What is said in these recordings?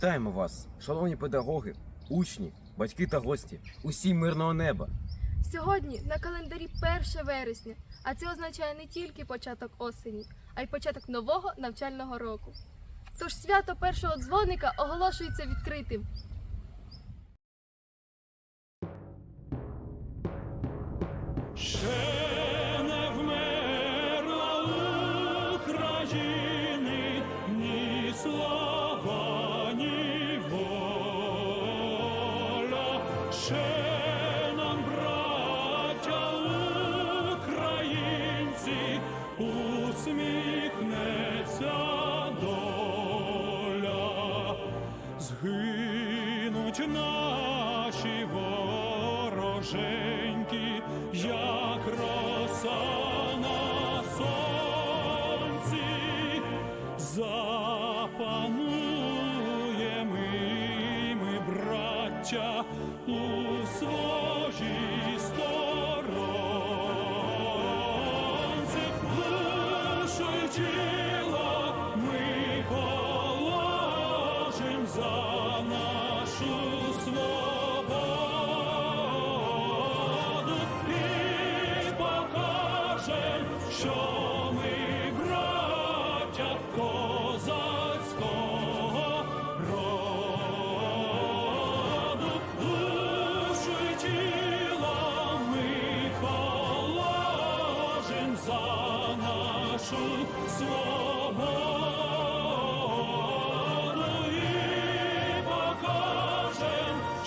Вітаємо вас, шановні педагоги, учні, батьки та гості, усі мирного неба. Сьогодні на календарі 1 вересня, а це означає не тільки початок осені, а й початок нового навчального року. Тож свято першого дзвоника оголошується відкритим. Ще Згинуть наші вороженьки, як роса на сонці, запануємо ми, браття, у своїй сторонці, душу Jesus.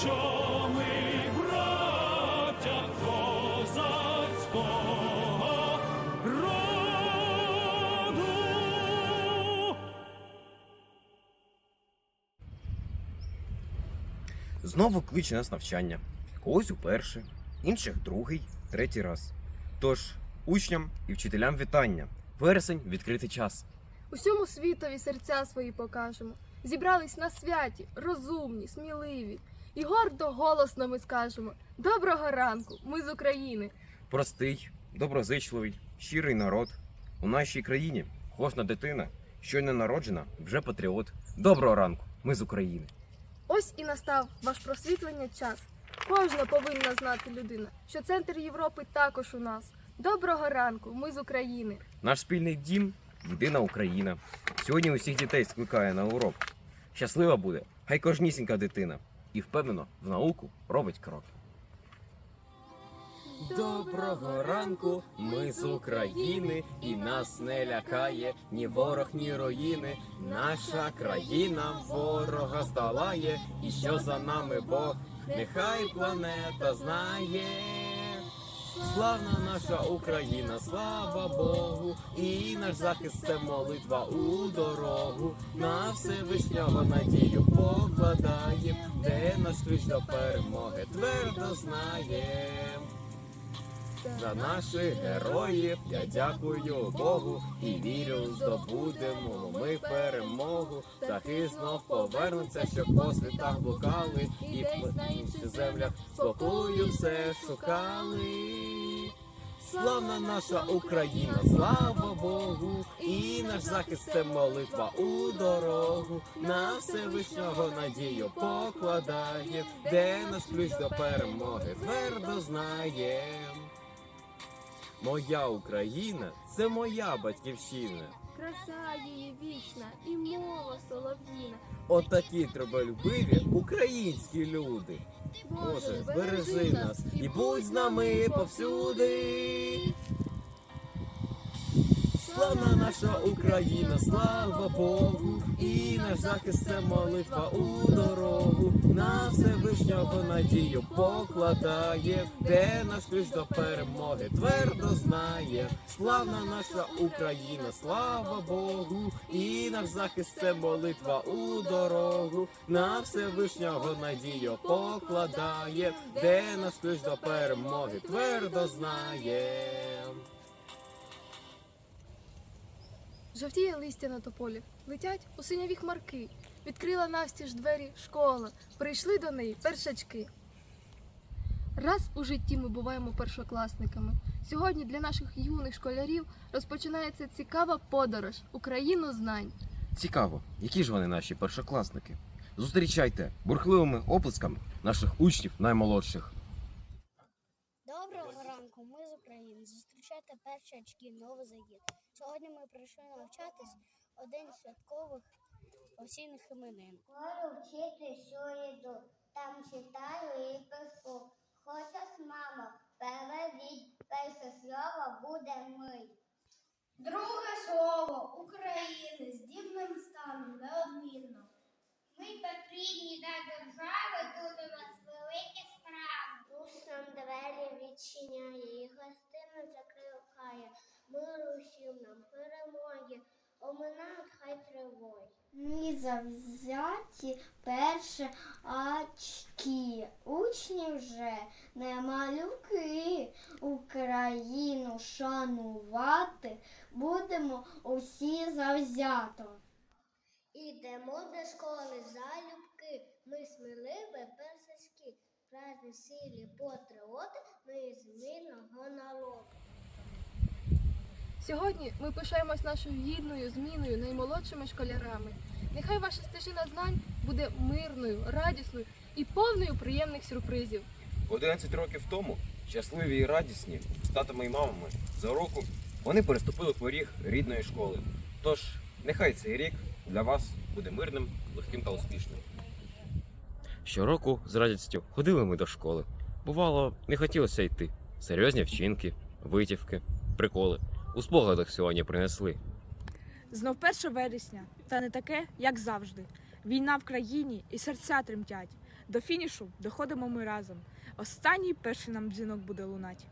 Що ми браття козацького роду. Знову кличе нас навчання. Когось уперше, інших другий, третій раз. Тож, учням і вчителям вітання. Вересень відкритий час. Усьому світові серця свої покажемо. Зібрались на святі, розумні, сміливі. І гордо голосно ми скажемо: Доброго ранку! Ми з України! Простий, доброзичливий, щирий народ. У нашій країні кожна дитина, щойно народжена, вже патріот. Доброго ранку! Ми з України. Ось і настав ваш просвітлення час. Кожна повинна знати людина, що центр Європи також у нас. Доброго ранку! Ми з України! Наш спільний дім єдина Україна. Сьогодні усіх дітей скликає на урок. Щаслива буде, хай кожнісінька дитина. І впевнено в науку робить крок. Доброго ранку, ми з України, і нас не лякає ні ворог, ні руїни. Наша країна ворога здолає, і що за нами Бог, нехай планета знає. Славна наша Україна, слава Богу, і наш захист це молитва у дорогу. На Всевишнього надію покладаєм, де наш ключ до перемоги твердо знаєм. За наших героїв я дякую Богу і вірю, здобудемо ми перемогу. Птахи знов повернуться, щоб по світах блукали, і в інших землях спокою все шукали. Славна наша Україна, слава Богу, і наш захист це молитва у дорогу. На Всевишнього надію покладає, де наш ключ до перемоги? твердо знаєм. Моя Україна це моя батьківщина. Краса її вічна і мова солов'їна. Отакі труболюбиві українські люди. Боже, бережи нас і будь з нами повсюди. Славна наша Україна, слава Богу, і наш захист це молитва у дорогу. На Всевишнього надію покладає, де наш ключ до перемоги твердо знає. Славна наша Україна, слава Богу, і наш захист це молитва у дорогу. На Всевишнього надію покладає, де наш ключ до перемоги твердо знає. Жовтіє листя на тополі, летять у синяві хмарки. Відкрила навстіж двері школа, прийшли до неї першачки. Раз у житті ми буваємо першокласниками. Сьогодні для наших юних школярів розпочинається цікава подорож Україну знань. Цікаво, які ж вони наші першокласники? Зустрічайте бурхливими оплесками наших учнів наймолодших. Доброго ранку, ми з України. Зустрічайте перші очки, новий загін. Сьогодні ми прийшли навчатись один з святкових осінних іменин. Школу вчити що йду, там читаю і пишу. Хочеш, мама, переведіть, перше слово буде ми. Друге слово України з дивним станом неодмінно. Ми потрібні для держави, тут у нас великі справи. Душ нам двері відчиняє і гостину закликає. Миру всім нам перемоги, оминають хай тривоги. Ми завзяті перші очки. Учні вже не малюки. Україну шанувати будемо усі завзято. Ідемо до школи залюбки, ми сміливі персички, праздні сілі патріоти неізмінного народу. Сьогодні ми пишаємось нашою гідною зміною наймолодшими школярами. Нехай ваша стежина знань буде мирною, радісною і повною приємних сюрпризів. 11 років тому, щасливі і радісні, з татами і мамами за року, вони переступили поріг рідної школи. Тож, нехай цей рік для вас буде мирним, легким та успішним. Щороку з радістю ходили ми до школи. Бувало, не хотілося йти. Серйозні вчинки, витівки, приколи. У спогадах сьогодні принесли. Знов 1 вересня, та не таке, як завжди. Війна в країні і серця тремтять. До фінішу доходимо ми разом. Останній перший нам дзвінок буде лунать.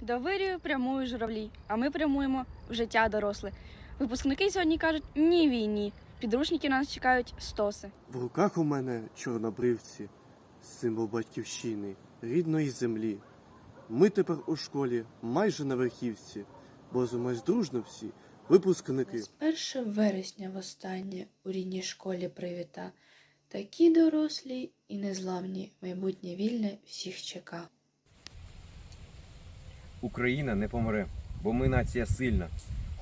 До вирію прямують журавлі, а ми прямуємо в життя доросле. Випускники сьогодні кажуть ні війні. Підручники нас чекають стоси. В руках у мене чорнобривці, символ батьківщини, рідної землі. Ми тепер у школі майже на верхівці, бо зумесь дружно всі випускники. З 1 вересня востаннє у рідній школі привіта. Такі дорослі і незламні, майбутнє вільне всіх чека. Україна не помре, бо ми нація сильна,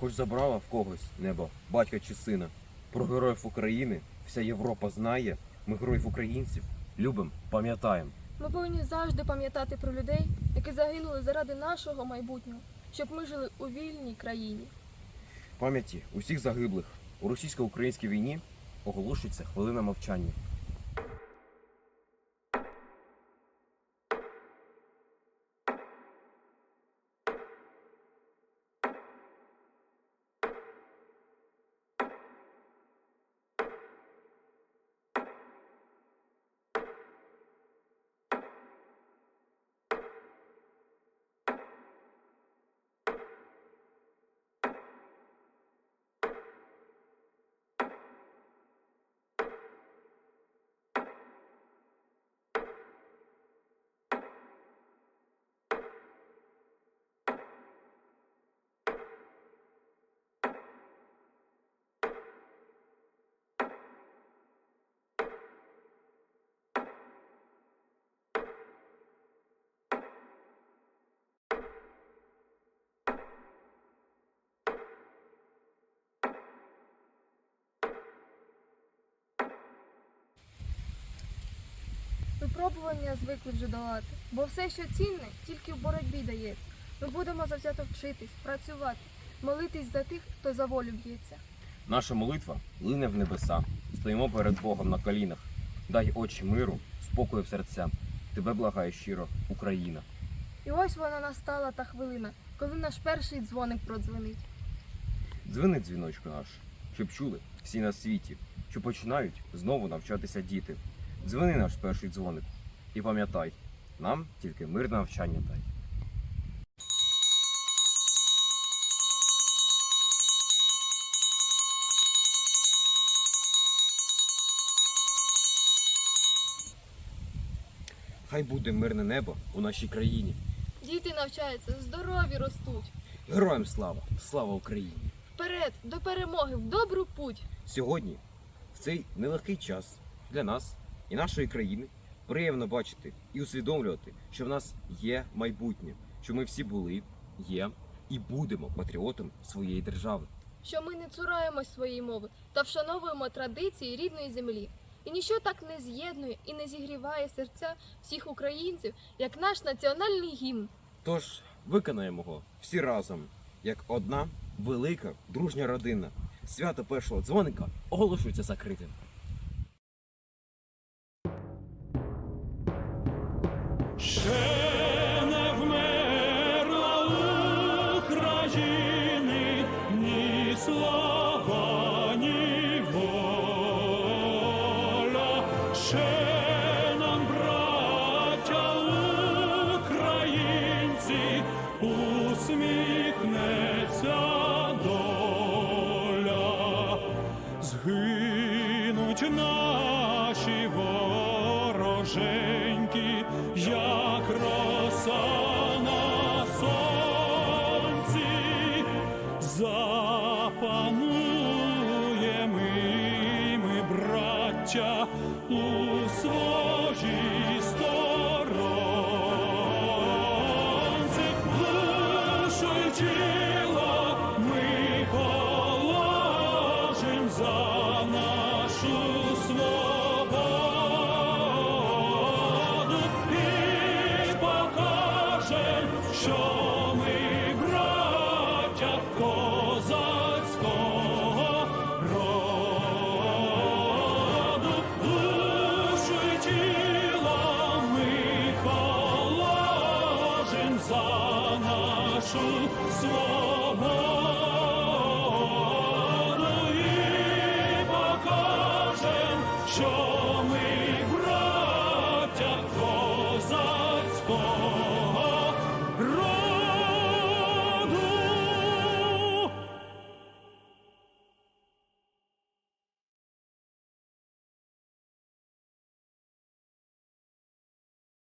хоч забрала в когось небо, батька чи сина. Про героїв України вся Європа знає. Ми героїв українців любим, пам'ятаємо. Ми повинні завжди пам'ятати про людей, які загинули заради нашого майбутнього, щоб ми жили у вільній країні. Пам'яті усіх загиблих у російсько-українській війні оголошується хвилина мовчання. Випробування звикли вже долати, бо все, що цінне, тільки в боротьбі дається. Ми будемо завзято вчитись, працювати, молитись за тих, хто за волю б'ється. Наша молитва лине в небеса. Стоїмо перед Богом на колінах. Дай очі миру, спокою в серця. Тебе благає щиро, Україна. І ось вона настала та хвилина, коли наш перший дзвоник продзвонить. Дзвони дзвіночку наш, щоб чули всі на світі, що починають знову навчатися діти. Дзвони наш перший дзвоник і пам'ятай, нам тільки мирне навчання дай. Хай буде мирне небо у нашій країні. Діти навчаються, здорові ростуть. Героям слава! Слава Україні! Вперед, до перемоги, в добру путь. Сьогодні, в цей нелегкий час для нас і нашої країни, приємно бачити і усвідомлювати, що в нас є майбутнє, що ми всі були, є і будемо патріотом своєї держави. Що ми не цураємось своєї мови та вшановуємо традиції рідної землі. І ніщо так не з'єднує і не зігріває серця всіх українців, як наш національний гімн. Тож виконаємо його всі разом, як одна велика дружня родина. Свято першого дзвоника оголошується закритим. Наші вороженьки, як роса на сонці, запануємо ми, браття, у своїй сторонці,